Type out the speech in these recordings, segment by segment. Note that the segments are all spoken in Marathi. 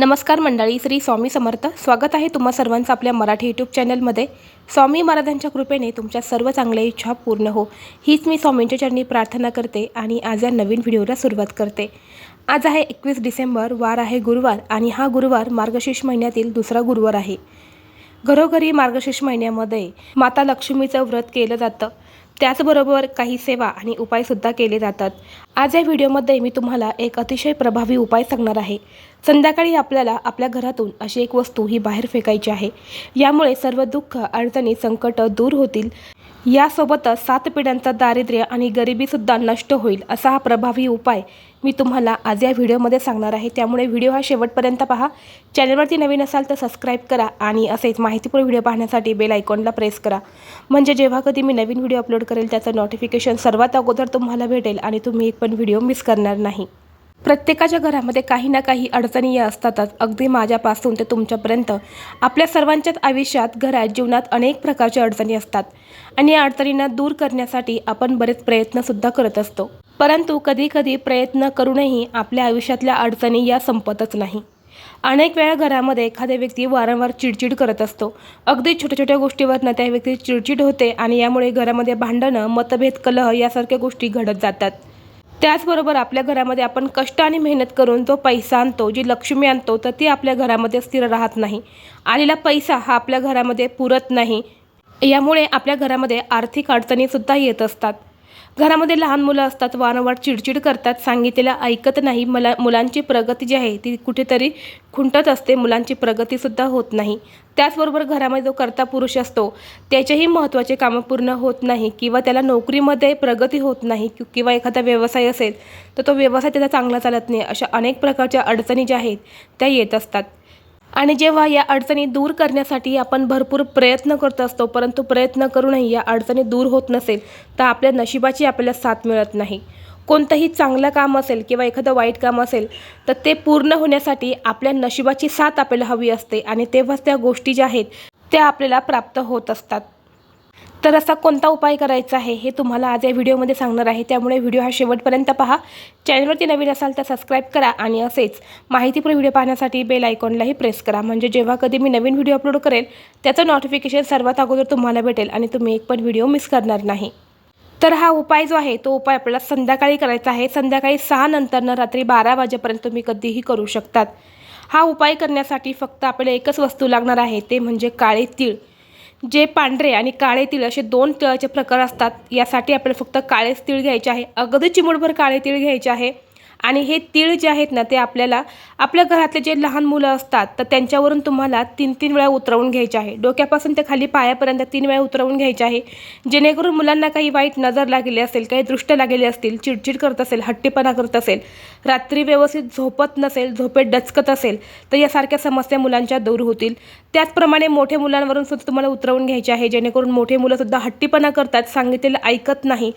नमस्कार मंडळी श्री स्वामी समर्थ. स्वागत आहे तुम्हा सर्वांचं आपल्या मराठी यूट्यूब चॅनलमध्ये. स्वामी महाराजांच्या कृपेने तुमच्या सर्व चांगल्या इच्छा पूर्ण हो. हीच मी स्वामींच्या चरणी प्रार्थना करते आणि आज या नवीन व्हिडिओला सुरुवात करते. आज आहे एकवीस डिसेंबर वार आहे गुरुवार आणि हा गुरुवार मार्गशीर्ष महिन्यातील दुसरा गुरुवार आहे. घरोघरी मार्गशीर्ष महिन्यामध्ये माता लक्ष्मीचं व्रत केलं जातं. त्याचबरोबर काही सेवा आणि उपायसुद्धा केले जातात. आज या व्हिडिओमध्ये मी तुम्हाला एक अतिशय प्रभावी उपाय सांगणार आहे. संध्याकाळी आपल्याला आपल्या घरातून अशी एक वस्तू ही बाहेर फेकायची आहे. यामुळे सर्व दुःख अडचणी संकट दूर होतील. यासोबतच सात पिढ्यांचा दारिद्र्य आणि गरिबीसुद्धा नष्ट होईल असा हा प्रभावी उपाय मी तुम्हाला आज या व्हिडिओमध्ये सांगणार आहे. त्यामुळे व्हिडिओ हा शेवटपर्यंत पहा. चॅनलवरती नवीन असाल तर सबस्क्राईब करा आणि असेच माहितीपूर्ण व्हिडिओ पाहण्यासाठी बेल आयकॉनला प्रेस करा. म्हणजे जेव्हा कधी मी नवीन व्हिडिओ अपलोड करेल त्याचं नोटिफिकेशन सर्वात अगोदर तुम्हाला भेटेल आणि तुम्ही एक पण व्हिडिओ मिस करणार नाही. प्रत्येकाच्या घरामध्ये काही ना काही अडचणी या असतातच. अगदी माझ्यापासून ते तुमच्यापर्यंत. आपल्या सर्वांच्याच आयुष्यात घरात जीवनात अनेक प्रकारच्या अडचणी असतात. आणि या अडचणींना दूर करण्यासाठी आपण बरेच प्रयत्नसुद्धा करत असतो. परंतु कधीकधी प्रयत्न करूनही आपल्या आयुष्यातल्या अडचणी या संपतच नाही. अनेक वेळा घरामध्ये एखाद्या व्यक्ती वारंवार चिडचिड करत असतो. अगदी छोट्या छोट्या गोष्टीवरनं त्या व्यक्ती चिडचिड होते आणि यामुळे घरामध्ये भांडणं मतभेद कलह यासारख्या गोष्टी घडत जातात. त्याचबरोबर आपल्या घरामध्ये आपण कष्ट आणि मेहनत करून जो पैसा आणतो जी लक्ष्मी आणतो तर ती आपल्या घरामध्ये स्थिर राहत नाही. आलेला पैसा हा आपल्या घरामध्ये पुरत नाही. यामुळे आपल्या घरामध्ये आर्थिक अडचणीसुद्धा येत असतात. घरामध्ये लहान मुलं असतात वारंवार चिडचिड करतात सांगितलेलं ऐकत नाही मला मुलांची प्रगती जी आहे ती कुठेतरी खुंटत असते मुलांची प्रगतीसुद्धा होत नाही. त्याचबरोबर घरामध्ये जो कर्ता पुरुष असतो त्याचेही महत्त्वाचे कामं पूर्ण होत नाही किंवा त्याला नोकरीमध्ये प्रगती होत नाही किंवा एखादा व्यवसाय असेल तर तो व्यवसाय त्याचा चांगला चालत नाही अशा अनेक प्रकारच्या अडचणी ज्या आहेत त्या येत असतात. आणि जेव्हा या अडचणी दूर करण्यासाठी आपण भरपूर प्रयत्न करत असतो परंतु प्रयत्न करूनही या अडचणी दूर होत नसेल तर आपल्या नशिबाची आपल्याला साथ मिळत नाही. कोणतंही चांगलं काम असेल किंवा एखादं वाईट काम असेल तर ते पूर्ण होण्यासाठी आपल्या नशिबाची साथ आपल्याला हवी असते आणि तेव्हाच त्या गोष्टी ज्या आहेत त्या आपल्याला प्राप्त होत असतात. तर असा कोणता उपाय करायचा आहे हे तुम्हाला आज या व्हिडिओमध्ये सांगणार आहे. त्यामुळे व्हिडिओ हा शेवटपर्यंत पहा. चॅनलवरती नवीन असाल तर सबस्क्राईब करा आणि असेच माहितीपूर्ण व्हिडिओ पाहण्यासाठी बेल आयकॉनलाही प्रेस करा. म्हणजे जेव्हा कधी मी नवीन व्हिडिओ अपलोड करेल त्याचं नोटिफिकेशन सर्वात अगोदर तुम्हाला भेटेल आणि तुम्ही एक पण व्हिडिओ मिस करणार नाही. तर हा उपाय जो आहे तो उपाय आपल्याला संध्याकाळी करायचा आहे. संध्याकाळी सहा नंतरनं रात्री बारा वाजेपर्यंत तुम्ही कधीही करू शकतात. हा उपाय करण्यासाठी फक्त आपल्याला एकच वस्तू लागणार आहे ते म्हणजे काळे तीळ. जे पांढरे आणि काळे तीळ असे दोन तिळाचे प्रकार असतात यासाठी आपल्याला फक्त काळेच तीळ घ्यायचे आहे. अगदी चिमूटभर काळे तीळ घ्यायचे आहे. आणि हे तीळ जे आहेत ना ते आपल्याला आपल्या घरातले जे लहान मुलं असतात तर त्यांच्यावरून तुम्हाला तीन तीन वेळा उतरवून घ्यायचे आहे. डोक्यापासून ते खाली पायापर्यंत तीन वेळा उतरवून घ्यायचे आहे. जेणेकरून मुलांना काही वाईट नजर लागलेली असेल काही दृष्ट लागलेली असतील चिडचिड करत असेल हट्टीपणा करत असेल रात्री व्यवस्थित झोपत नसेल झोपेत डचकत असेल तर यासारख्या समस्या मुलांच्या दूर होतील. त्याचप्रमाणे मोठ्या मुलांवरून सुद्धा तुम्हाला उतरवून घ्यायचे आहे जेणेकरून मोठे मुलंसुद्धा हट्टीपणा करतात सांगितलेलं ऐकत नाही.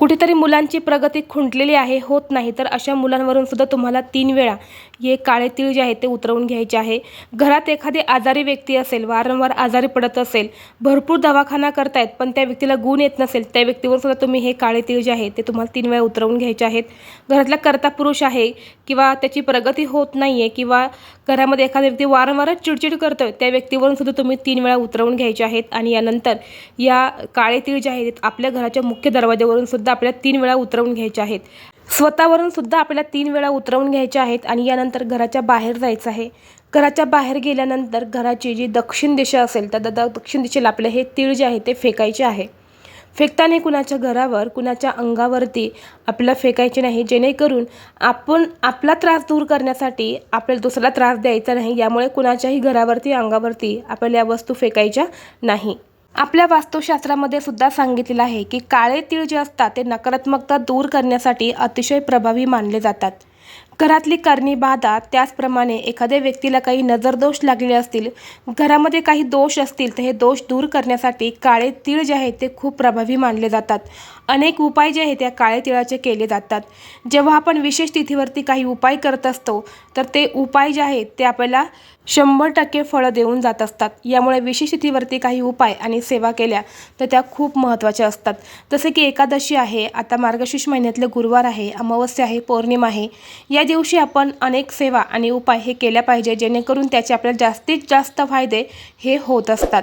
कुठेतरी मुलांची प्रगती खुंटलेली आहे होत नाही. तर अशा मुलांवरून सुद्धा तुम्हाला तीन वेळा हे काळे तीळ जे आहे ते उतरवून घ्यायचे आहे. घरात एखादी आजारी व्यक्ती असेल वारंवार आजारी पडत असेल भरपूर दवाखाना करतायत पण त्या व्यक्तीला गुण येत नसेल त्या व्यक्तीवर सुद्धा तुम्ही हे काळे तीळ जे आहे ते तुम्हाला तीन वेळा उतरवून घ्यायचे आहेत. घरातला कर्ता पुरुष आहे किंवा त्याची प्रगती होत नाही आहे किंवा घरामध्ये एखादा व्यक्ती वारंवारच चिडचिड करतोय त्या व्यक्तीवरून सुद्धा तुम्ही तीन वेळा उतरवून घ्यायचे आहेत. आणि यानंतर या काळे तीळ जे आहेत आपल्या घराच्या मुख्य दरवाज्यावरून सुद्धा आपल्याला तीन वेळा उतरवून घ्यायचे आहेत. स्वतःवरून सुद्धा आपल्याला तीन वेळा उतरवून घ्यायचे आहेत आणि यानंतर घराच्या बाहेर जायचं आहे. घराच्या बाहेर गेल्यानंतर घराची जी दक्षिण दिशा असेल तर द- दक्षिण दिशेला आपले हे तीळ जे आहे ते फेकायचे आहे. फेकताना कुणाच्या घरावर कुणाच्या अंगावरती आपल्याला फेकायचे नाही. जेणेकरून आपण आपला त्रास दूर करण्यासाठी आपल्याला दुसऱ्याला त्रास द्यायचा नाही. यामुळे कुणाच्याही घरावरती अंगावरती आपल्याला या वस्तू फेकायच्या नाही. आपल्या वास्तुशास्त्रामध्ये सुद्धा सांगितलेलं आहे की काळे तीळ जे असतात ते नकारात्मकता दूर करण्यासाठी अतिशय प्रभावी मानले जातात. घरातली करणी बाधा त्याचप्रमाणे एखाद्या व्यक्तीला काही नजरदोष लागलेले असतील घरामध्ये काही दोष असतील तर हे दोष दूर करण्यासाठी काळे तीळ जे आहेत ते खूप प्रभावी मानले जातात. अनेक उपाय जे आहेत त्या काळे तिळाचे केले जातात. जेव्हा आपण विशेष तिथीवरती काही उपाय करत असतो तर ते उपाय जे आहेत ते आपल्याला शंभर टक्के फळं देऊन जात असतात. यामुळे विशेष स्थितीवरती काही उपाय आणि सेवा केल्या तर त्या खूप महत्त्वाच्या असतात. जसे की एकादशी आहे आता मार्गशीर्ष महिन्यातले गुरुवार आहे अमावस्या आहे पौर्णिमा आहे. या दिवशी आपण अनेक सेवा आणि उपाय हे केल्या पाहिजे जेणेकरून त्याचे आपल्याला जास्तीत जास्त फायदे हे होत असतात.